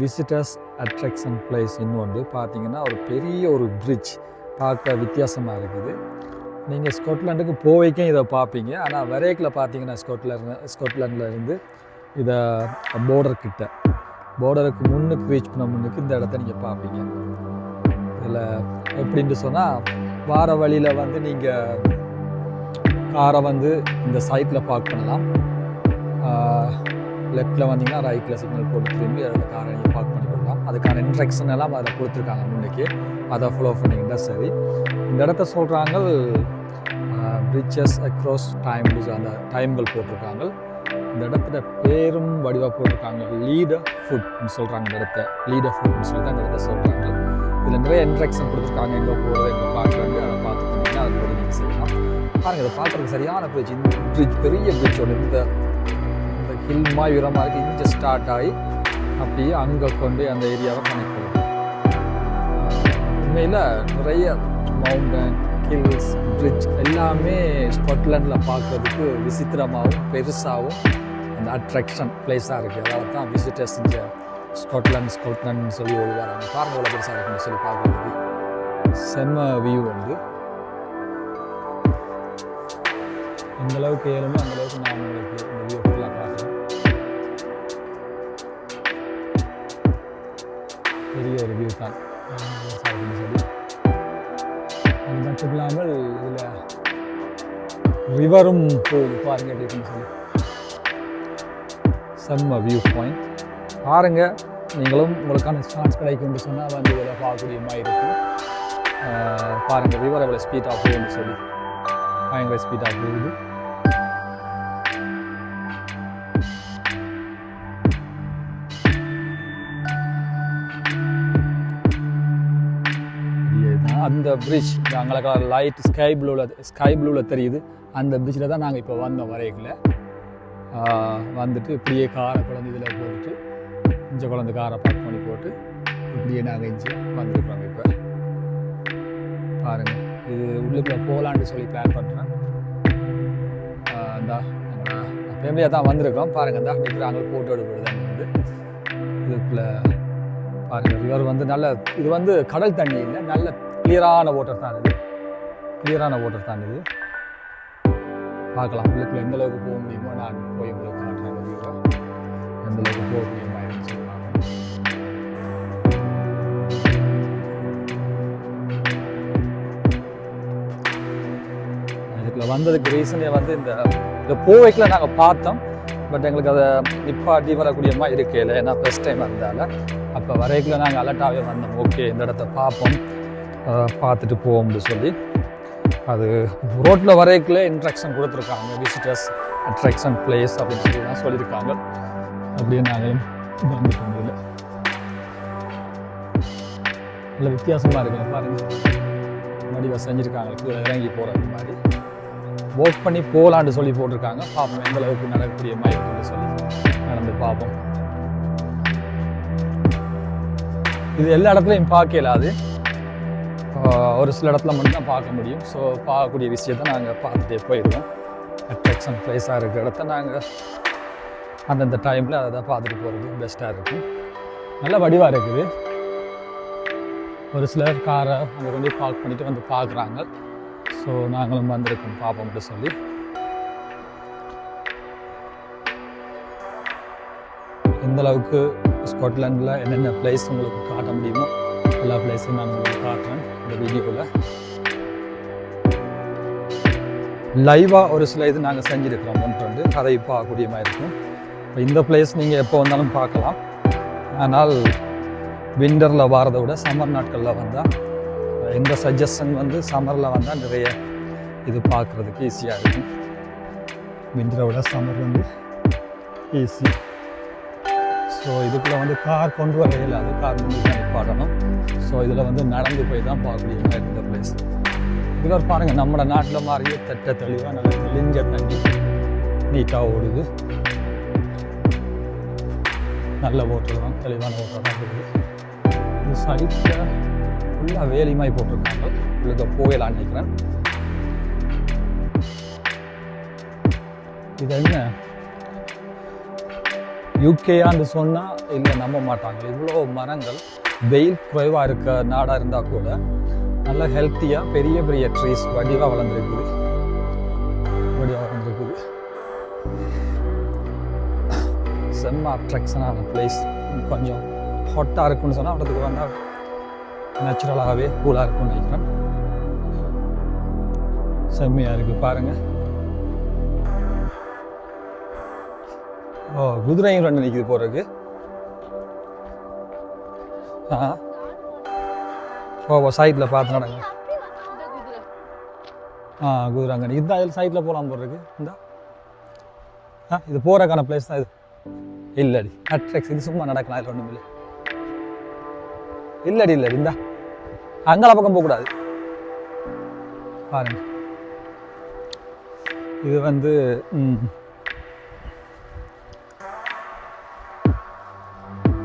Visitors attraction place இன்னொன்று பார்த்தீங்கன்னா ஒரு பெரிய ஒரு பிரிட்ஜ் பார்க்க வித்தியாசமாக இருக்குது. நீங்கள் ஸ்காட்லாண்டுக்கு போவைக்கும் இதை பார்ப்பீங்க. ஆனால் வரைக்கில் பார்த்தீங்கன்னா ஸ்காட்லாந்து ஸ்காட்லாண்டில் இருந்து இதை போர்டர் கிட்ட போர்டருக்கு முன்னுக்கு ரீச் பண்ண முன்னுக்கு இந்த இடத்த நீங்கள் பார்ப்பீங்க. இதில் எப்படின்னு சொன்னால் வார வழியில் வந்து நீங்கள் காரை வந்து இந்த சைட்டில் பார்க் பண்ணலாம். லெஃப்ட்டில் வந்தீங்கன்னா ரைட்டில் சிக்னல் போட்டு திரும்பி அதில் காரை நீங்கள் பார்க் பண்ணி விடலாம். அதுக்கான இன்ட்ரெக்ஷன் எல்லாம் அதில் கொடுத்துருக்காங்க முன்னைக்கு. அதை ஃபாலோ பண்ணிங்கன்னா சரி. இந்த இடத்த சொல்கிறாங்க பிரிட்ஜஸ் அக்ராஸ் டைம் அந்த டைம்கள் போட்டிருக்காங்க. இந்த இடத்துல பேரும் வடிவாக போட்டிருக்காங்க. லீடர் ஃபுட்னு சொல்கிறாங்க இந்த இடத்த. லீடர் ஃபுட்னு சொல்லி தான் இந்த இடத்த சொல்கிறாங்க இதில் நிறைய இன்ட்ரெக்ஷன் கொடுத்துருக்காங்க. எங்கே போகிறது எங்கே பார்க்குறாங்க அதை பார்த்துக்கிட்டிங்கன்னா அது நீங்கள் செய்யலாம். பாருங்கள் இதை பார்க்குறதுக்கு சரியான பிரிட்ஜ் இந்த பிரிட்ஜ் பெரிய பிரிட்ஜோட இந்த இந்த ஹில் மாதிரி இருக்குது இங்கே ஸ்டார்ட் ஆகி அப்படியே அங்கே கொண்டு அந்த ஏரியாவை கனெக்ட் பண்ணுது உண்மையில் நிறைய மவுண்டன் ஹில்ஸ் பிரிட்ஜ் எல்லாமே ஸ்காட்லாண்டில் பார்க்குறதுக்கு விசித்திரமாகவும் பெருசாகவும் அந்த அட்ராக்ஷன் பிளேஸாக இருக்குது அதாவது தான் விசிட்டர்ஸ் இந்த ஸ்காட்லாண்ட் ஸ்காட்லாண்ட்னு சொல்லி ஒரு வராங்க பாருங்கள் எவ்வளோ பெருசாக இருக்குன்னு சொல்லி பார்க்குறதுக்கு. செம்ம வியூ வந்து. எந்தளவுக்கு ஏழுமோ அந்த அளவுக்கு நான் உங்களுக்கு இந்த வியூ சொல்லி அது மட்டும் இல்லாமல் இதில் ரிவரும் போகுது. பாருங்க எப்படி இருக்குன்னு சொல்லி செம்ம வியூ பாயிண்ட் பாருங்க நீங்களும் உங்களுக்கான சான்ஸ் கிடைக்கும்னு சொன்னால் வந்து இதில் பார்க்கக்கூடிய மாதிரி இருக்கும். பாருங்க ரிவர் எவ்வளோ ஸ்பீடாக போகுதுன்னு சொல்லி. பயங்கர ஸ்பீடாக போகுது. அந்த பிரிட்ஜ் அங்கே லைட் ஸ்கை ப்ளூவில் ஸ்கை ப்ளூவில் தெரியுது. அந்த பிரிட்ஜில் தான் நாங்கள் இப்போ வந்தோம் வரைக்குள்ள வந்துட்டு இப்படியே காரை குழந்தை இதில் போட்டுட்டு இஞ்ச குழந்தை காரை பார்க் பண்ணி போட்டு இப்படியே நாங்கள் இஞ்சி வந்துருக்குறோம் இப்போ. பாருங்கள் இது உள்ளுக்குள்ளே போகலான்னு சொல்லி பிளான் பண்ணுறேன் இந்தா ஃபேமிலியாக தான் வந்திருக்கோம் பாருங்கள் இந்தா நிற்கிறாங்க ஃபோட்டோ எடுக்கிறது வந்து இதுக்குள்ளே பாருங்கள் ரிவர் வந்து நல்ல இது வந்து கடல் தண்ணி இல்லை நல்ல கிளியரான வாட்டர் தான் இது கிளியரான வாட்டர் தான் இது. பார்க்கலாம். உள்ளுக்குள்ள எந்த அளவுக்கு போக முடியுமோ நான் போய் உங்களுக்கு காட்டுறேன். இந்த எந்த அளவுக்கு போக முடியுமா இதுக்குள்ள வந்ததுக்கு ரீசனே வந்து இந்த இந்த போவைக்கில் நாங்கள் பார்த்தோம். பட் எங்களுக்கு அதை நிப்பாட்டி வரக்கூடிய மாதிரி இருக்கையில் ஏன்னா ஃபஸ்ட் டைம் வந்தால அப்போ வரைக்குள்ள நாங்கள் அலர்ட்டாகவே வந்தோம். ஓகே இந்த இடத்த பார்ப்போம். பார்த்துட்டு போவோம்னு சொல்லி. அது ரோட்டில் வரைக்குள்ளே இன்ட்ராக்ஷன் கொடுத்துருக்காங்க. விசிட்டர்ஸ் அட்ராக்ஷன் பிளேஸ் அப்படின்னு சொல்லி தான் சொல்லியிருக்காங்க. அப்படியே நாங்களும் வந்துட்டோம் இதில் நல்ல வித்தியாசமாக இருக்குங்க பாருங்கள் வடிவ செஞ்சுருக்காங்க. கீழே இறங்கி போகிறது மாதிரி. ஒர்க் பண்ணி போகலான்னு சொல்லி போட்டிருக்காங்க. பார்ப்போம் எந்த அளவுக்கு நடக்கக்கூடிய மாதிரி இருக்குன்னு சொல்லி நடந்து பார்ப்போம். இது எல்லா இடத்துலையும் பார்க்கலாது ஒரு சில இடத்துல மட்டும் தான் பார்க்க முடியும். ஸோ பார்க்கக்கூடிய விஷயத்த நாங்கள் பார்த்துட்டே போயிடுவோம் அட்ராக்ஷன் ப்ளேஸாக இருக்கிற இடத்த நாங்கள் அந்தந்த டைமில் அதை தான் பார்த்துட்டு போகிறது பெஸ்ட்டாக இருக்கும். நல்ல வடிவாக இருக்குது. ஒரு சிலர் காரை அங்கே கொண்டு பார்க் பண்ணிவிட்டு வந்து பார்க்குறாங்க. ஸோ நாங்களும் வந்திருக்கோம் பார்ப்போம்ட்டு சொல்லி. எந்த அளவுக்கு ஸ்காட்லாண்டில் என்னென்ன பிளேஸ் உங்களுக்கு காட்ட முடியுமோ எல்லா பிளேஸையும் நான் உங்களுக்கு காட்டுறேன் இந்த வீடியோவில் லைவாக ஒரு சில இது நாங்கள் செஞ்சுருக்கிறோம். ஒன்று ரெண்டு அதை பார்க்கக்கூடிய மாதிரி இருக்கும். இப்போ இந்த பிளேஸ் நீங்கள் எப்போ வந்தாலும் பார்க்கலாம். ஆனால் விண்டரில் வாரதை விட சம்மர் நாட்களில் வந்தால் எந்த சஜஷன் வந்து சம்மரில் வந்தால் நிறைய இது பார்க்குறதுக்கு ஈஸியாக இருக்கும். விண்டரை விட சம்மர் வந்து ஈஸி ஸோ இதுக்குள்ளே வந்து கார் கொண்டு வர இயலாது. கார் கொண்டு தான் ஸோ இதில் வந்து நடந்து போய் தான் பார்க்கக்கூடிய மாதிரி இந்த பிளேஸ் இதில் பாருங்கள் நம்ம நாட்டில் மாதிரியே தட்ட தெளிவாக நல்ல தெளிஞ்ச தண்ணி நீட்டாக ஓடுது. நல்ல ஓட்டல் தான் தெளிவான ஓட்டல் தான் இருக்குது. இந்த சைட்டில் ஃபுல்லாக வேலிமாய் போட்டிருக்காங்க. உங்களுக்கு போயலான்னு நினைக்கிறேன். இது என்ன? யூகேயான்னு சொன்னால் இல்லை நம்ப மாட்டாங்க. இவ்வளோ மரங்கள் வெயில் குறைவாக இருக்க நாடாக இருந்தால் கூட நல்ல ஹெல்த்தியாக பெரிய பெரிய ட்ரீஸ் வடிவாக வளர்ந்துருக்குது. வடிவாக வளர்ந்துருக்குது. செம்ம அட்ராக்ஷனான பிளேஸ் கொஞ்சம் ஹாட்டாக இருக்குன்னு சொன்னால் இடத்துக்கு வந்தால் நேச்சுரலாகவே கூலாக இருக்கும்னு நினைக்கிறேன். செம்மையாக இருக்குது பாருங்கள் ஓ குதிரையும் ரெண்டு நிற்கிது போகிறதுக்கு ஆ. ஓ சைட்டில் பார்த்து நடங்க ஆ குதிரை அங்கே இதுதான் இதில் சைட்டில் போகலாம் போகிறதுக்கு இந்த. ஆ இது போகிறக்கான பிளேஸ் தான் இது. இல்லடி அட்ராக்ஸ் இது சும்மா நடக்கலாம் அதில் ஒன்றும் இல்லை இல்லடி இல்லடி இந்தா. அங்கால பக்கம் போகக்கூடாது. பாருங்க. இது வந்து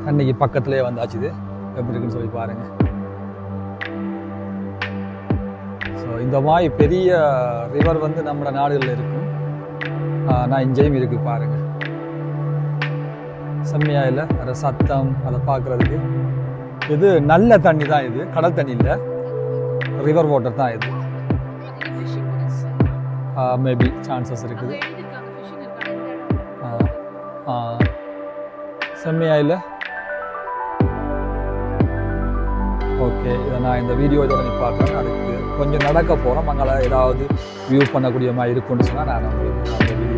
தண்ணிக்கு பக்கத்துலேயே வந்தாச்சு இது எப்படி இருக்குன்னு சொல்லி பாருங்க. ஸோ இந்த மாதிரி பெரிய ரிவர் வந்து நம்ம நாடுகளில் இருக்கும். நான் இங்கேயும் இருக்கு பாருங்க. செம்மையா இல்லை? அதை சத்தம் அதை பார்க்குறதுக்கு. இது நல்ல தண்ணி தான் இது. கடல் தண்ணி இல்லை. ரிவர் வாட்டர் தான் இது. மேபி சான்சஸ் இருக்குது. ஆ, ஆ. செம்மையா இல்லை? ஓகே இதை நான் இந்த வீடியோ இதோட நிப்பாட்டுறேன். அதுக்கு கொஞ்சம் நடக்க போகிறோம் அங்கே ஏதாவது வியூ பண்ணக்கூடிய மாதிரி இருக்கும்னு சொன்னால் நான் உங்களுக்கு